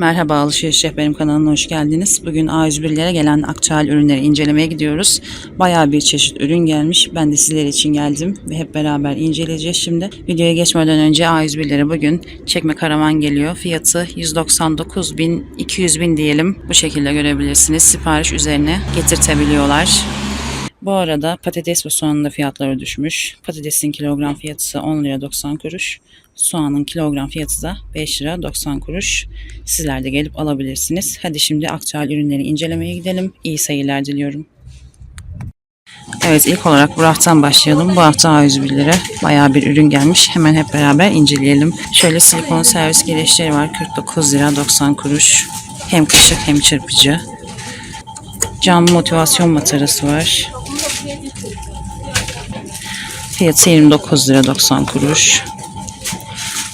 Merhaba Alışveriş Rehberim kanalına hoş geldiniz. Bugün A101'lere gelen aktüel ürünleri incelemeye gidiyoruz. Bayağı bir çeşit ürün gelmiş. Ben de sizler için geldim ve hep beraber inceleyeceğiz şimdi. Videoya geçmeden önce A101'lere bugün çekme karavan geliyor. Fiyatı 199 bin, 200 bin diyelim. Bu şekilde görebilirsiniz. Sipariş üzerine getirtebiliyorlar. Bu arada patates ve soğanın da fiyatları düşmüş. Patatesin kilogram fiyatı 10 lira 90 kuruş. Soğanın kilogram fiyatı da 5 lira 90 kuruş. Sizler de gelip alabilirsiniz. Hadi şimdi aktüel ürünleri incelemeye gidelim. İyi seyirler diliyorum. Evet ilk olarak bu haftadan başlayalım. Bu hafta A101 lira bayağı bir ürün gelmiş. Hemen hep beraber inceleyelim. Şöyle silikon servis gereçleri var. 49 lira 90 kuruş. Hem kışık hem çırpıcı. Cam motivasyon matarası var. Fiyatı 29 lira 90 kuruş.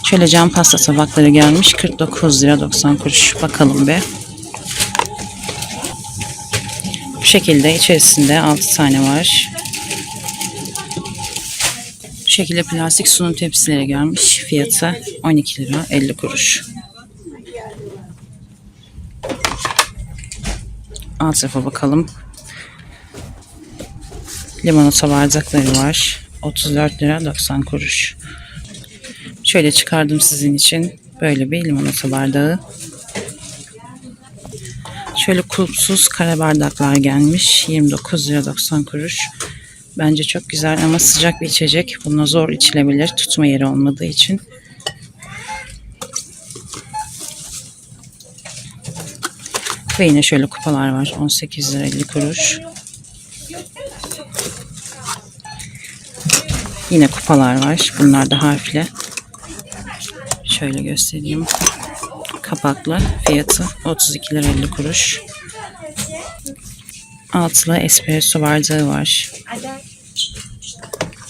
Şöyle cam pasta tabakları gelmiş 49 lira 90 kuruş. Bakalım be. Bu şekilde içerisinde 6 tane var. Bu şekilde plastik sunum tepsileri gelmiş. Fiyatı 12 lira 50 kuruş. Alt tarafa bakalım. Limonata bardakları var. 34 lira 90 kuruş. Şöyle çıkardım sizin için. Böyle bir limonata bardağı. Şöyle kulpsuz kare bardaklar gelmiş. 29 lira 90 kuruş. Bence çok güzel ama sıcak bir içecek. Buna zor içilebilir. Tutma yeri olmadığı için. Ve yine şöyle kupalar var. 18 lira 50 kuruş. Yine kupalar var. Bunlar da harfli. Şöyle göstereyim. Kapaklı. Fiyatı 32 lira 50 kuruş. Altılı espresso bardağı var.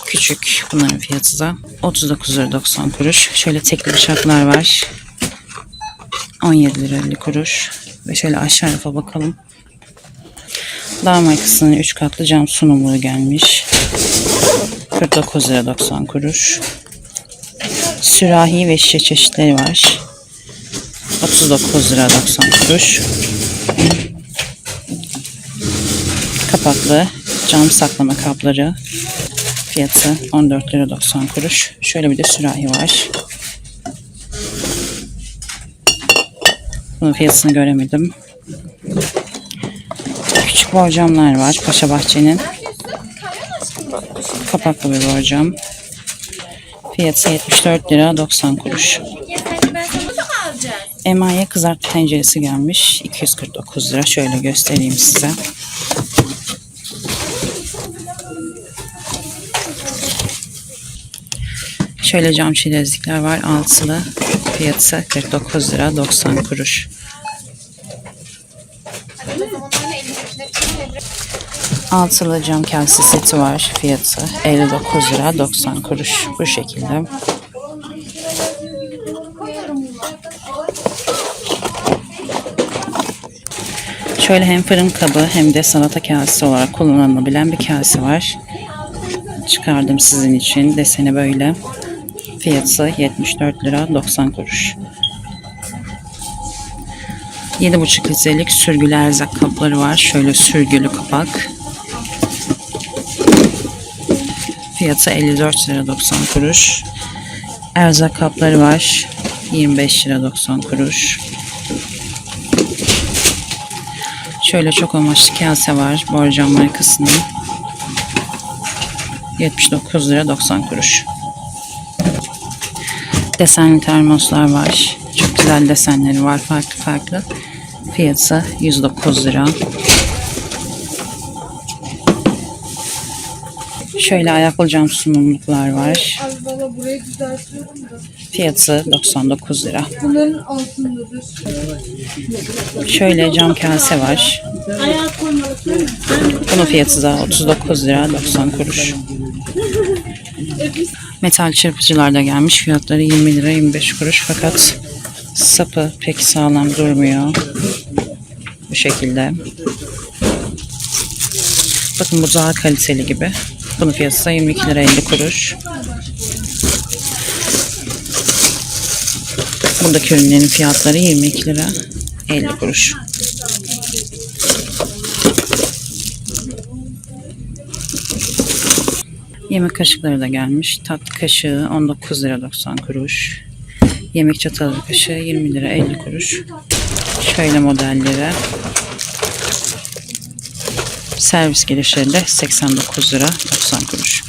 Küçük. Bunların fiyatı da 39 lira 90 kuruş. Şöyle tekli bıçaklar var. 17 lira 50 kuruş. Ve şöyle aşağı tarafa bakalım. Dağ markasının 3 katlı cam sunumluğu gelmiş. 49 lira 90 kuruş. Sürahi ve şişe çeşitleri var. 39 lira 90 kuruş. Kapaklı cam saklama kapları. Fiyatı 14 lira 90 kuruş. Şöyle bir de sürahi var. Bunun fiyatını göremedim. Borcamlar var Paşa Bahçe'nin. Kapaklı bir borcam. Fiyatı 74 lira 90 kuruş. Emaye kızartma tenceresi gelmiş. 249 lira. Şöyle göstereyim size. Şöyle cam çilezlikler var. Altılı. Fiyatı 49 lira 90 kuruş. Altılı cam kase seti var. Fiyatı 59 lira 90 kuruş. Bu şekilde. Şöyle hem fırın kabı hem de salata kasesi olarak kullanılabilen bir kase var. Çıkardım sizin için. Deseni böyle. Fiyatı 74 lira 90 kuruş. 7,5 litrelik sürgülü erzak kapları var. Şöyle sürgülü kapak. Fiyatı 54 lira 90 kuruş. Erzak kapları var. 25 lira 90 kuruş. Şöyle çok amaçlı kase var. Borcam markasının. 79 lira 90 kuruş. Desenli termoslar var. Çok güzel desenleri var farklı farklı. Fiyatı 109 lira. Şöyle ayaklı cam sunumluklar var. Fiyatı 99 lira. Bunların altındadır. Şöyle cam kase var. Bunun fiyatı da 39 lira 90 kuruş. Metal çırpıcılar da gelmiş. Fiyatları 20 lira 25 kuruş fakat sapı pek sağlam durmuyor. Bu şekilde. Bakın bu daha kaliteli gibi. Bunun fiyatı da 22 lira 50 kuruş. Buradaki ürünlerin fiyatları 22 lira 50 kuruş. Yemek kaşıkları da gelmiş. Tatlı kaşığı 19 lira 90 kuruş. Yemek çatalı kaşığı 20 lira 50 kuruş. Şöyle modelleri. Servis girişleri de 89 lira 90 kuruş.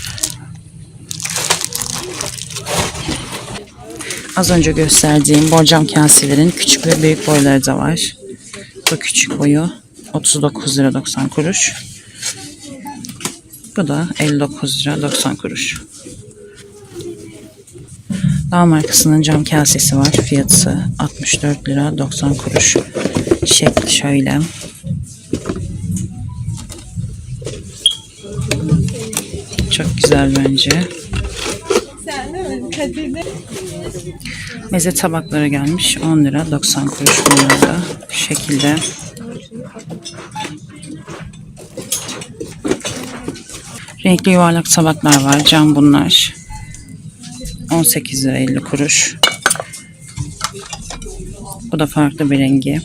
Az önce gösterdiğim borcam kaselerin küçük ve büyük boyları da var. Bu küçük boyu 39 lira 90 kuruş. Bu da 59 lira 90 kuruş. Dağ markasının cam kasesi var. Fiyatı 64 lira 90 kuruş. Şekli şöyle. Çok güzel bence. Meze tabakları gelmiş. 10 lira 90 kuruş bunlar. Bu şekilde. Renkli yuvarlak tabaklar var. Cam bunlar. 18 lira 50 kuruş. Bu da farklı bir rengi.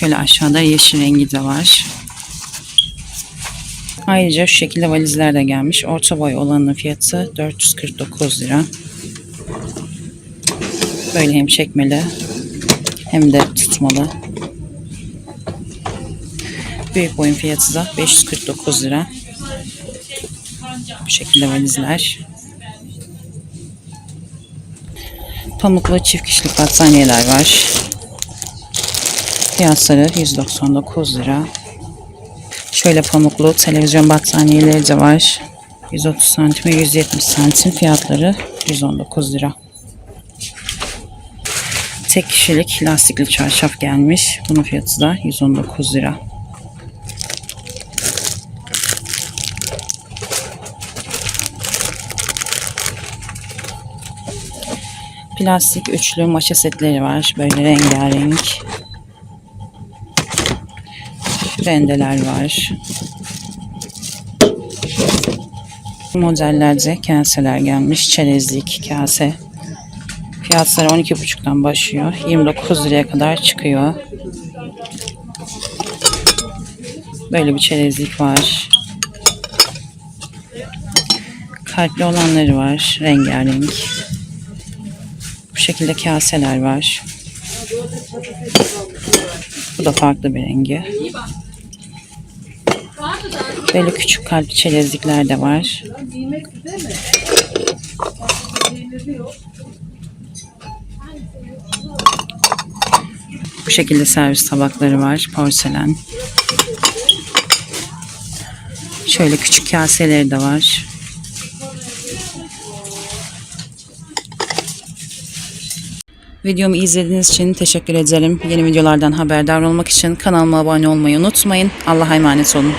Şöyle aşağıda yeşil rengi de var. Ayrıca şu şekilde valizler de gelmiş. Orta boy olanın fiyatı 449 lira. Böyle hem çekmeli hem de tutmalı. Büyük boyun fiyatı da 549 lira. Bu şekilde valizler. Pamuklu çift kişilik battaniyeler var. Fiyatları 199 lira. Şöyle pamuklu televizyon battaniyeleri de var. 130 santim ve 170 santim fiyatları 119 lira. Tek kişilik lastikli çarşaf gelmiş. Bunun fiyatı da 119 lira. Plastik üçlü maşa setleri var. Böyle rengarenk. Rendeler var. Modellerde kaseler gelmiş. Çerezlik kase. Fiyatları 12,5'tan başlıyor. 29 liraya kadar çıkıyor. Böyle bir çerezlik var. Kalpli olanları var. Rengarenk. Bu şekilde kaseler var. Bu da farklı bir rengi. Böyle küçük kalpli çerezlikler de var. Bu şekilde servis tabakları var. Porselen. Şöyle küçük kaseleri de var. Videomu izlediğiniz için teşekkür ederim. Yeni videolardan haberdar olmak için kanalıma abone olmayı unutmayın. Allah'a emanet olun.